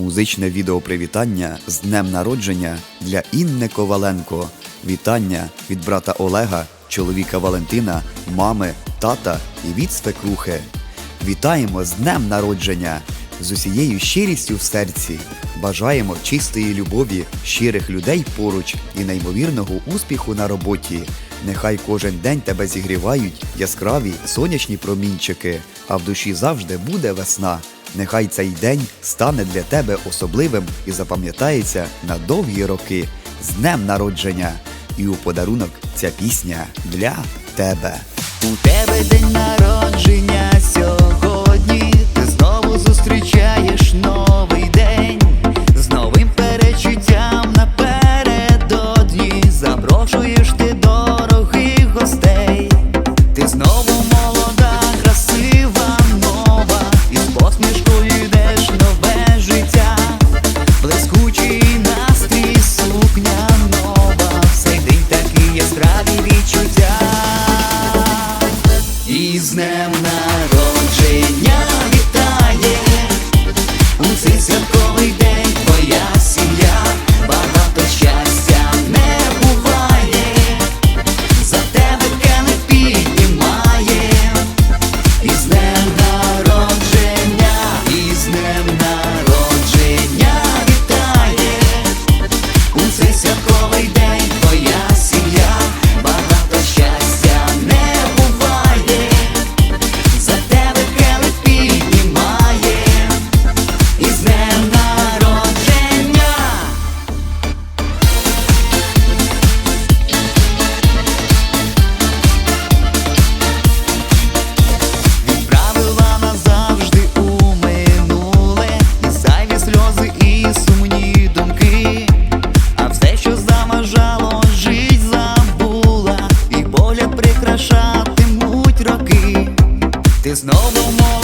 Музичне відеопривітання з днем народження для Інни Коваленко. Вітання від брата Олега, чоловіка Валентина, мами, тата і від свекрухи. Вітаємо з днем народження з усією щирістю в серці. Бажаємо чистої любові, щирих людей поруч і неймовірного успіху на роботі. Нехай кожен день тебе зігрівають яскраві сонячні промінчики, а в душі завжди буде весна. Нехай цей день стане для тебе особливим і запам'ятається на довгі роки з днем народження. І у подарунок ця пісня для тебе. У тебе день народження. yeah. There's no, no more